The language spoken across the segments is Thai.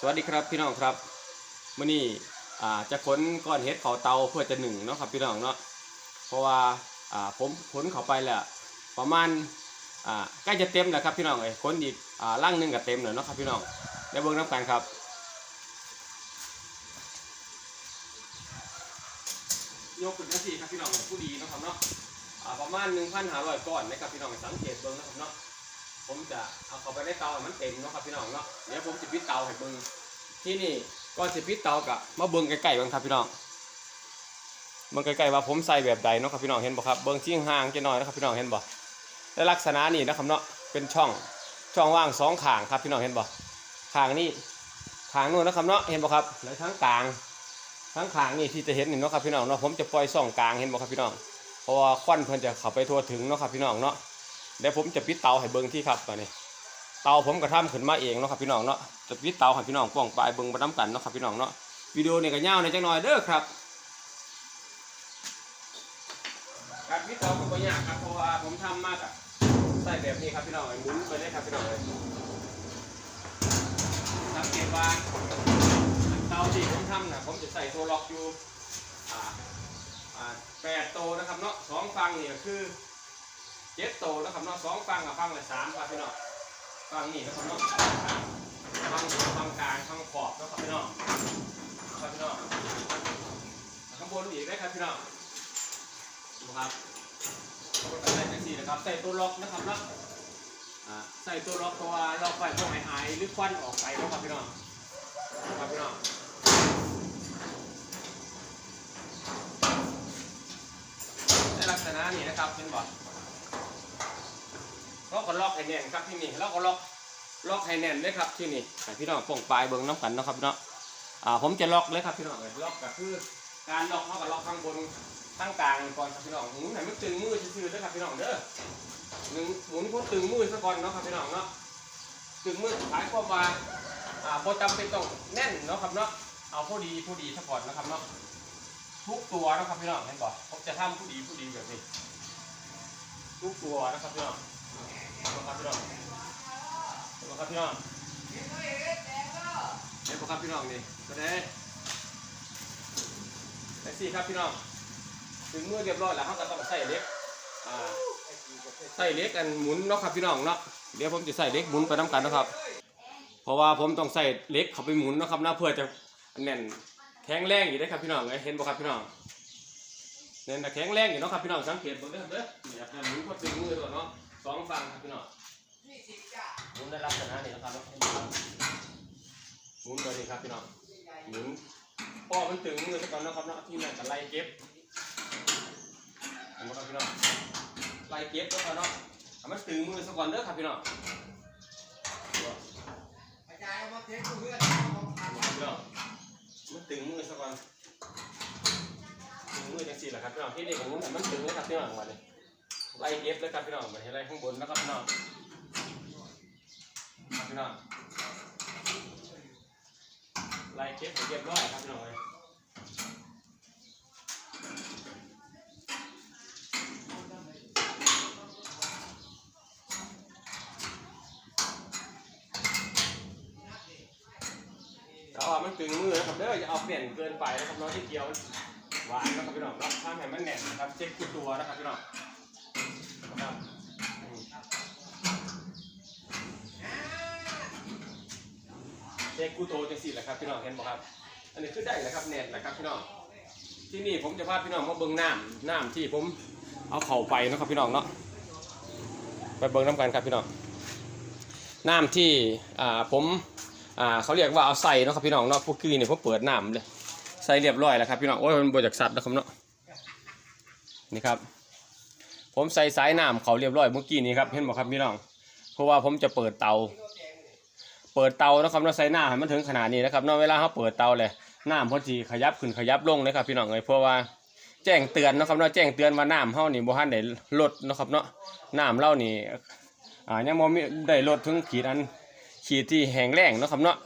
สวัสดีครับพี่น้องครับมื่อนี้อ่าจะขนก้อนเห็ดเขาเตาเพื่อจะหนึ่งเนาะครับพี่น้องเนาะเพราะว่าอ่าผมขนเขาไปแล้วประมาณอ่าใกล้จะเต็มแล้วครับพี่น้องเอ้ขนอีกอ่าล่างหนึงก็เต็มแล้วเนาะครับพี่น้องเดี๋ยวเบิ่งน้ำกันครับยกขึ้นมาสี่ครับพี่น้องผู้ดีเนาะครับเนาะประมาณ1,500ก้อนนะครับพี่น้องสังเกตเบิ่งนะครับเนาะ ผมจะเอาเขาไปในเตาให้มันเต็มเนาะครับพี่น้องเนาะเดี๋ยวผมจะปิดเตาให้เบิ่งที่นี่ก่อนจะปิดเตากะมาเบิ่งใกล้ๆบิ่งครับพี่น้องเบิ่งใกล้ๆว่าผมใส่แบบใดเนาะครับพี่น้องเห็นบ่ครับเบิ่งที่ห่างจะน้อยนะครับพี่น้องเห็นบ่และลักษณะนี้นะครับเนาะเป็นช่องช่องว่างสองข้างครับพี่น้องเห็นบ่ข้างนี้ข้างนู้นนะครับเนาะเห็นบ่ครับแล้วทั้งกลางทั้งข้างนี่ที่จะเห็นนี่เนาะครับพี่น้องเนาะผมจะปล่อยส่องกลางเห็นบ่ครับพี่น้องเพราะว่าควันเพิ่นจะเข้าไปทั่วถึงเนาะครับพี่น้องเนาะ เดี๋ยวผมจะปิดเตาให้เบิ้งที่ครับตอนนี้เตาผมกระทำขึ้นมาเองเนาะครับพี่น้องเนาะจะปิดเตาให้พี่น้องป้องปลายเบิ้งมาน้ำกันเนาะครับพี่น้องเนาะวิดีโอนี่ก็ยาวในอยจังหน่อยเด้อครับการปิดเตาก็ไม่ยากครับเพราะว่าผมทำมากอะใส่แบบนี้ครับพี่น้องหมุนไปเลยครับพี่น้องเลยสังเกตว่าเตาที่ผมทำนะผมจะใส่ตัวล็อกอยู่แปดโตนะครับเนาะสองฟังเนี่ก็คือ เจ็ดโตนะครับเนาะสองฟังกับฟังละสามครับพี่น้องฟังนี่นะครับเนาะฟังฟังกลางฟังขอบนะครับพี่น้องครับพี่น้องข้างบนอีกได้ครับพี่น้องดูครับใส่จังสี่นะครับใส่ตัวล็อกนะครับเนะอ่าใส่ตัวล็อกตัวล็อกไฟพวกไอ้ไอหรือควันออกไปนะครับพี่น้องครับพี่น้องในลักษณะนี้นะครับเป็นบอด เราก็ล็อกให้แน่นครับที่นี่เราก็ล็อกล็อกให้แน่นเลยครับที่นี่พี่น้องป้องปลายเบิ้งน้ำกันนะครับพี่น้องอ่าผมจะล็อกเลยครับพี่น้องลยล็อกก็คือการล็อกเขาก็ล็อกข้างบนข้างกลางก่อนครับพี่น้องหมุนให้มันตึงมือซื่อๆเด้อครับพี่น้องเด้อหนึ่งหมุนพ้นตึงมือซะก่อนเนาะครับพี่น้องเนาะตึงมือขายความว่าอ่าพอจำเป็นต้องแน่นเนาะครับเนาะเอาพอดีพอดีซะก่อนนะครับเนาะทุกตัวนะครับพี่น้องเห็นบ่ผมจะทำผู้ดีผู้ดีแบบนี้ทุกตัวนะครับพี่น้อง ครับพี่น้องดูครับพี่น้องเดี๋ยวครับพี่น้องนี่ก็ได้แต่สี่ครับพี่น้อง ถึงเมื่อเรียบร้อยแล้วเขาก็ต้องใส่เล็กอ่าใส่เล็กกันหมุนเนาะครับพี่น้องเนาะ เดี๋ยวผมจะใส่เล็กหมุนไปน้ำกันนะครับ เพราะว่าผมต้องใส่เล็กเข้าไปหมุนเนาะครับนะเพื่อจะแน่นแข็งแรงอยู่ได้ครับพี่น้องเห็นบ่ครับพี่น้องแน่นแต่แข็งแรงอยู่เนาะครับพี่น้องสังเกตเบิ่งเด้อเด้อเนี่ยหมุนพอถึงมือตัวเนาะ สองฝั่งครับพี่น้องหมุนได้ลักษณะนี้นะครับหมุนตัวนี้ครับพี่น้องหมุนพอมันถึงมือสักก่อนนะครับเนาะที่นั่นก็ไล่เก็บเห็นไหมครับพี่น้องไล่เก็บแล้วก็เนาะให้มันถึงมือสักก่อนเด้อครับพี่น้องพี่น้องมันถึงมือสักก่อนถึงมือจังสี่แหละครับพี่น้องที่นี่ผมให้มันถึงเลยครับพี่น้องมาเลย ไล่เก็บเลยครับพี่น้องไปให้ไล่ข้างบนนะครับพี่น้องครับพี่น้องไล่เก็บเรียบร้อยครับพี่น้องเลยเอาว่ามันตึงมือนะครับเด้ออย่าเอาเปลี่ยนเกินไปนะครับน้องที่เกี่ยวหวานนะครับพี่น้องรับทำให้มันแน่นนะครับเช็คทุกตัวนะครับพี่น้อง เช็คกูโตจังสี่แหละครับพี่น้องเห็นบ่ครับ อันนี้คือได้แหละครับเน็ตแหละครับพี่น้อง ที่นี่ผมจะพาพี่น้องมาเบิ่งน้ำน้ำที่ผมเอาเข่าไปนะครับพี่น้องเนาะ ไปเบิ่งน้ำกันครับพี่น้อง น้ำที่อ่าผมอ่าเขาเรียกว่าเอาใส่เนาะครับพี่น้องเนาะพวกกี้เนี่ยผมเปิดน้ำเลย ใส่เรียบร้อยแล้วครับพี่น้อง โอ้ยมันบวจากสัตว์นะครับเนาะ นี่ครับ ผมใส่สายน้ำเขาเรียบร้อยเมื่อกี้นี้ครับเห็นไหมครับพี่น้อง เพราะว่าผมจะเปิดเตา เปิดเตานะครับเนาใส่น้ำให้มันถึงขนาดนี้นะครับเนาะเวลาเขาเปิดเตาเลยน้ำพอดีขยับขึ้นขยับลงเลยครับพี่น้องเลยเพราะว่าแจ้งเตือนนะครับเนาแจ้งเตือนว่าน้ำเฮานี่บ่ทันได้ลดนะครับเนาะน้ำเล่านี่อ่ายังบ่มีได้ลดถึงขีดอันขีดที่แห้งแล้งนะครับเนาะ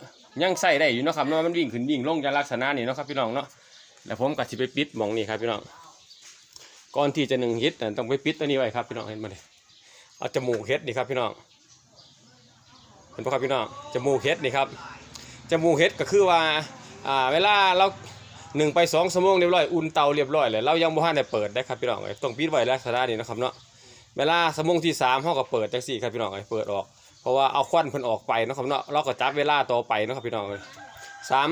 ยังใส่ได้อยู่นะครับเนาะมันวิ่งขึ้นวิ่งลงจะลักษณะนี้นะครับพี่น้องเนาะแล้วผมก็สิไปปิดหมองนี่ครับพี่น้อง ก่อนที่จะหนึ่งเฮ็ดต้องไปปิดตัวนี้ไว้ครับพี่น้องเห็นไหมเอาจมูกเฮ็ดนี่ครับพี่น้องเห็นปะครับพี่น้องจมูกเฮ็ดนี่ครับจมูกเฮ็ดก็คือว่าอ่าเวลาเราหนึ่งไปสองชั่วโมงเรียบร้อยอุ่นเตาเรียบร้อยเลยเรายังบ่ทันได้เปิดได้ครับพี่น้องเอ้ยต้องปิดไว้ลักษณะนี้นะครับเนาะเวลาชั่วโมงที่สามเฮาก็เปิดจังซี่ครับพี่น้องเอ้ยเปิดออกเพราะว่าเอาควันเพิ่นออกไปนะครับเนาะเราก็จับเวลาต่อไปนะครับพี่น้องเอ้ยสาม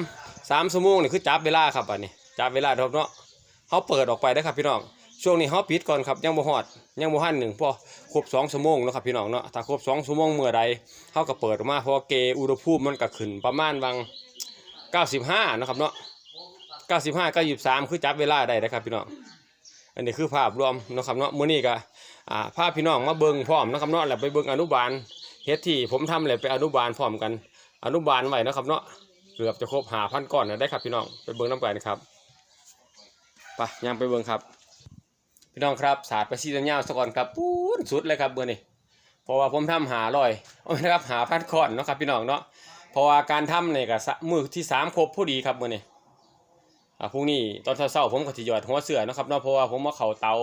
สามชั่วโมงนี่คือจับเวลาครับอันนี้จับเวลาครับเนาะเฮาเปิดออกไปได้ครับพี่น้อง ช่วงนี้เฮาปิดก่อนครับยังบ่ฮอดยังบ่ทันหนึ่งพอครบสองชั่วโมงเนาะครับพี่น้องเนาะถ้าครบสองชั่วโมงเมื่อใดเฮาก็เปิดออกมาเพราะเกอุณหภูมิมันก็ขึ้นประมาณวัง95นะครับเนาะ95 93คือจับเวลาได้นะครับพี่น้องอันนี้คือภาพรวมนะครับเนาะมื้อนี้ก็อ่าพาพี่น้องมาเบิ่งพร้อมนะครับเนาะแล้วไปเบิ่งอนุบาลเฮ็ดที่ผมทำเลยไปอนุบาลพร้อมกัน อนุบาลไว้นะครับเนาะเกือบจะครบ5,000ก้อนแล้วได้ครับพี่น้องไปเบิ่งน้ำกันครับไปยังไปเบิ่งครับ พี่น้องครับสาดไปซีสัญญาสก่อนครับปูนสุดเลยครับเบอร์นี้เพราะว่าผมทำหาลอยเอานะครับหาพันก้อนเนาะครับพี่น้องเนาะเพราะว่าการทำเนี่ยก็สะมือที่สามครบพอดีครับมื้อนี้อ่าพรุ่งนี้ตอนเช้าๆผมก็สิหยอดหัวเสือเนาะครับเนาะเพราะว่าผมมาเข้าเตา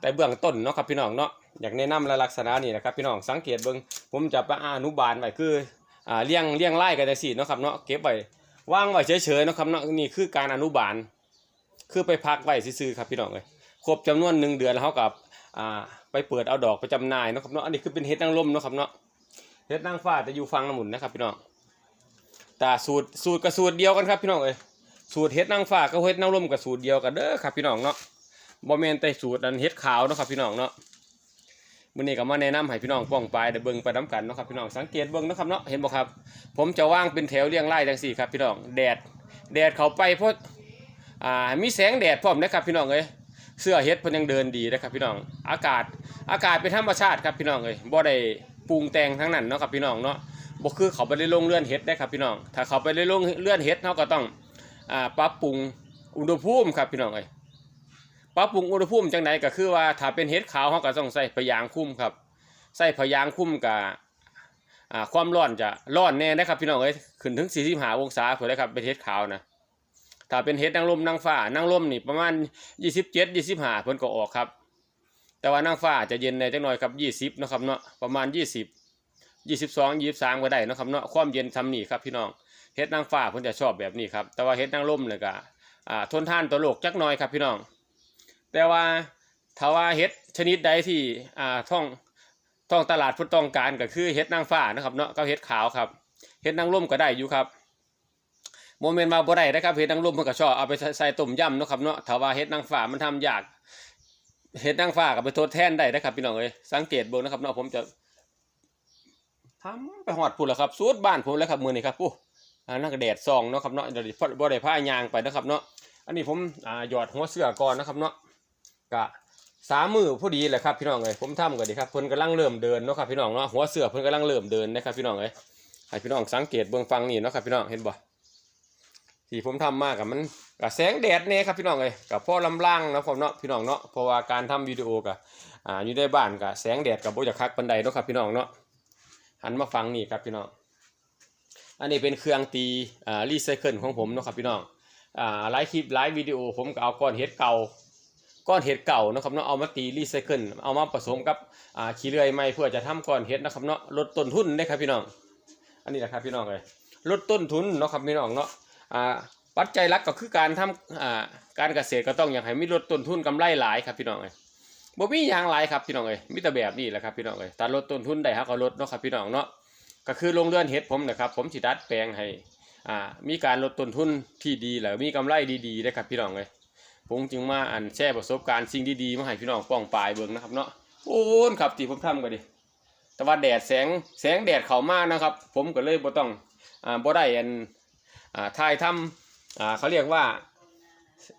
แต่เบื้องต้นเนาะครับพี่น้องเนาะอยากแนะนำลักษณะนี้นะครับพี่น้องสังเกตเบิ่งผมจะไปอนุบาลไว้คืออ่าเลี้ยงเลี้ยงไล่กันจังซี่เนาะครับเนาะเก็บไว้ว่างไว้เฉยๆเนาะครับเนาะนี่คือการอนุบาล คือไปพักไว้ซื่อๆครับพี่น้องเอ้ย ครบจำนวนหนึ่งเดือนแล้วเขากับอ่าไปเปิดเอาดอกไปจำหน่ายนะครับเนาะอันนี้คือเป็นเฮ็ดนางร่มนะครับเนาะเฮ็ดนางฟ้าจะอยู่ฟังน้ำหมุนนะครับพี่น้องแต่สูตรสูตรกับสูตรเดียวกันครับพี่น้องเอ้ยสูตรเฮ็ดนางฟ้ากับเฮ็ดนางร่มกับสูตรเดียวกันเด้อครับพี่น้องเนาะบ่แม่นแต่สูตรอันเฮ็ดขาวนะครับพี่น้องเนาะมื้อนี้ก็มาแนะนำให้พี่น้องป้องปลายได้เบิ่งไปนํกันนะครับพี่น้องสังเกตเบิ่งนะครับเนาะเห็นบ่ครับ ผมจะว่างเป็นแถวเรียงรายจังซี่ครับพี่น้องแดดแดดเขาไปเพราะอ่ามีแสงแดดพร้อมนะครับพี่น้องเอ้ย เสื้อเฮ็ดเพิ่นยังเดินดีนะครับพี่น้อง อากาศอากาศเป็นธรรมชาติครับพี่น้องเอ้ยบ่ได้ปรุงแต่งทั้งนั้นเนาะครับพี่น้องเนาะบ่คือเขาไปได้ลงเลื่อนเฮ็ดได้ครับพี่น้อง ถ้าเขาไปได้ลงเลื่อนเฮ็ดเขาก็ต้องอ่าปรับปรุงอุณหภูมิครับพี่น้องเอ้ยปรับปรุงอุณหภูมิจังไดก็คือว่าถ้าเป็นเฮ็ดขาวเขาก็ต้องใส่พยางคุ้มครับใส่พยางคุ้มกับความร้อนจะร้อนแน่นะครับพี่น้องเอ้ยขึ้นถึง 45 องศาพุ่นเลยครับเป็นเฮ็ดขาวนะ ถ้าเป็นเฮ็ดนางลมนางฟ้านางลมนี่ประมาณ27 25เพิ่นก็ออกครับ แต่ว่านางฟ้าจะเย็นในจักหน่อยครับ20เนะครับเนาะประมาณ20ยี่สิบสองยี่สิบสามก็ได้นะครับเนาะความเย็นทำนี่ครับพี่น้องเฮ็ดนางฟ้าเพิ่นจะชอบแบบนี้ครับแต่ว่าเฮ็ดนางร่มเนี่ยก็อ่าทนทานต่อโลกจักหน่อยครับพี่น้อง แต่ว่าถ้าว่าเฮ็ดชนิดใดที่อ่าท่องท่องตลาดผู้ต้องการก็คือเฮ็ดนางฟ้านะครับเนาะก็เฮ็ดขาวครับเฮ็ดนางร่มก็ได้อยู่ครับ โมเมนต์มาบ่ได้นะครับเฮ็ดนางรมเพิ่นก็ชอบเอาไปใส่ต้มยำเนาะครับเนาะถ้าว่าเฮ็ดนางฟ้ามันทำยากเฮ็ดนางฟ้าก็ไปทดแทนได้นะครับพี่น้องเอ้ยสังเกตเบิ่งนะครับเนาะผมจะทำไปหอดปุ่นแล้วครับสูดบ้านผมแล้วครับมือนี้ครับผู้อ่านักแดดซองเนาะครับเนาะเดี๋ยวบ่ได้ผ้ายางไปนะครับเนาะอันนี้ผมอ่าหยอดหัวเสือก่อนนะครับเนาะกะสามมือพอดีแหละครับพี่น้องเอ้ยผมทำก็ดีครับเพิ่นกำลังเริ่มเดินเนาะครับพี่น้องเนาะหัวเสือเพิ่นกำลังเริ่มเดินนะครับพี่น้องเอ้ยให้พี่น้องสังเกตเบื้องฟังนี่เนาะครับพี่น้องเห็นบ่ ที่ผมทำมากกับมันกับแสงแดดเนี่ยครับพี่น้องเอ้ยกับพ่อลำล่างนะผมเนาะพี่น้องเนาะเพราะว่าการทำวิดีโอกับอ่าอยู่ในบ้านกับแสงแดดกับโบจะคักปันใดเนาะครับพี่น้องเนาะหันมาฟังนี่ครับพี่น้องอันนี้เป็นเครื่องตีอ่ารีไซเคิลของผมเนาะครับพี่น้องอ่าไลฟ์คลิปไลฟ์วิดีโอผมก็เอาก้อนเห็ดเก่าก้อนเห็ดเก่านะครับเนาะเอามาตีรีไซเคิลเอามาผสมกับอ่าขี้เลื่อยไม้เพื่อจะทำก้อนเห็ดนะครับเนาะลดต้นทุนได้ครับพี่น้อง อันนี้แหละครับพี่น้องเลยลดต้นทุนเนาะครับพี่น้องเนาะ อ่าปัจจัยหลักก็คือการทำอ่าการเกษตรก็ต้องอย่างให้มีลดต้นทุนกำไรหลายครับพี่น้องเลยบ่มีอย่างไรครับพี่น้องเอ้ยมีแต่แบบนี้แหละครับพี่น้องเอ้ยตัดลดต้นทุนได้ครับก็ลดเนาะครับพี่น้องเนาะก็คือลงเรือนเฮ็ดผมนะครับ ผมสิดัดแปลงให้อ่ามีการลดต้นทุนที่ดีแล้วมีกำไรดีๆนะครับพี่น้องเอ้ยผมจึงมาอันแชร์ประสบการณ์สิ่งดีๆมาให้พี่น้องป้องปลายเบิ่งนะครับเนาะโอ้นครับที่ผมทำก็ดิแต่ว่าแดดแสงแสงแดดเข้ามานะครับ ผมก็เลยบ่ต้องอ่าบ่ได้อัน ถ่ายทำอ่าเขาเรียกว่า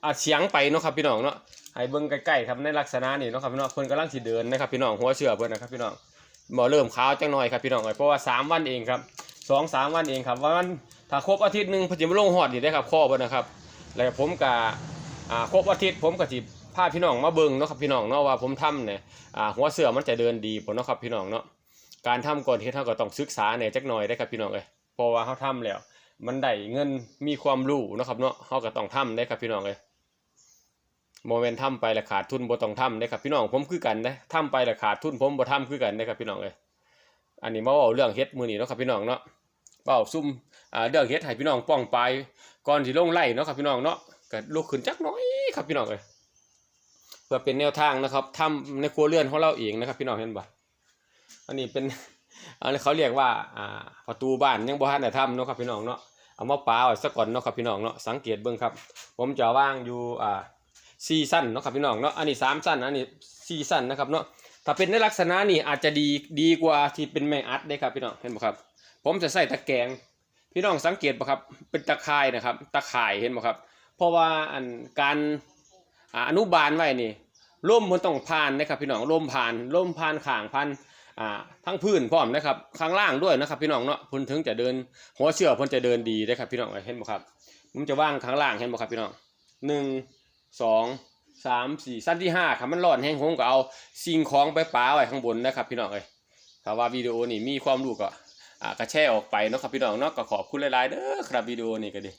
อ่าเสียงไปเนาะครับพี่น้องเนาะให้เบิ่งใกล้ๆครับในลักษณะนี้เนาะครับพี่น้องเพิ่นกำลังสิเดินนะครับพี่น้องหัวเชือเพิ่นนะครับพี่น้องบ่เริ่มขาวจังหน่อยครับพี่น้องเอ้ยเพราะว่า 3 วันเองครับ2 3วันเองครับวันถ้าครบอาทิตย์หนึ่งพจิมลงฮอดนี่ได้ครับข้อเพิ่นนะครับแล้วผมก็อ่าครบอาทิตย์ผมก็สิพาพี่น้องมาเบิ่งเนาะครับพี่น้องเนาะว่าผมทำเนี่ยอ่าหัวเสือมันจะเดินดีบ่เนาะครับพี่น้องเนาะการทำก่อนเฮ็ดเฮาก็ต้องศึกษาแหน่ยจักหน่อยได้ครับพี่น้องเอ้ยเพราะว่าเฮาทำแล้ว มันได้เงินมีความรู้นะครับเนาะเฮาก็ต้องทำได้ครับพี่น้องเอ้ยโมเมนต์ทำไปและขาดทุนบ่ต้องทำนะครับพี่น้องผมคือกันนะทำไปและขาดทุนผมบ่ทำคือกันนะครับพี่น้องเอ้ยอันนี้มาเว้าเรื่องเฮ็ดมื้อนี้เนาะครับพี่น้องเนาะเว้าซุ่มอ่าเรื่องเฮ็ดให้พี่น้องป้องไปก่อนสิลงไล่เนาะครับพี่น้องเนาะก็ลุกขึ้นจักน้อยครับพี่น้องเอ้ยเพื่อเป็นแนวทางนะครับทำในครัวเรือนของเราเองนะครับ พี่น้องเห็นบ่อันนี้เป็นอันนี้เขาเรียกว่าอ่าประตูบ้านยังบ่ทันได้ทำเนาะครับพี่น้องเนาะ เอามาปาไว้ซะก่อนเนาะครับพี่น้องเนาะสังเกตเบิ่งครับ ผมจะวางอยู่อ่าสี่สั้นเนาะครับพี่น้องเนาะอันนี้สามสั้นอันนี้สี่สั้นนะครับเนาะถ้าเป็นในลักษณะนี้อาจจะดีดีกว่าที่เป็นไม้อัดได้ครับพี่น้องเห็นบ่ครับ ผมจะใส่ตะแกรงพี่น้องสังเกตบ่ครับเป็นตะข่ายนะครับ ตะข่ายเห็นบ่ครับ เพราะว่าอันการออนุบาลไว้นี่ร่มมันต้องผ่านนะครับพี่น้องร่มผ่านร่มผ่านข่างพัน อ่าทั้งพื้นพร้อมนะครับข้างล่างด้วยนะครับ พี่น้องเนาะพิ่นถึงจะเดิน หัวเชือกพิ่นจะเดินดีได้ครับ พี่น้องเห็นบ่ครับผมจะว่างข้างล่างเห็นบ่ครับพี่น้องหนึ่งสองสามสี่สั้นที่ห้าครับมันรอนแห้งผมก็เอาสิ่งของไปป้าไว้ข้างบนนะครับ พี่น้องเอ้ยถ้าว่าวิดีโอนี่มีความรู้ก็อ่ากระแชร์ออกไปเนาะครับพี่น้องเนาะก็ขอบคุณหลายๆเด้อครับวิดีโอนี่ก็ดี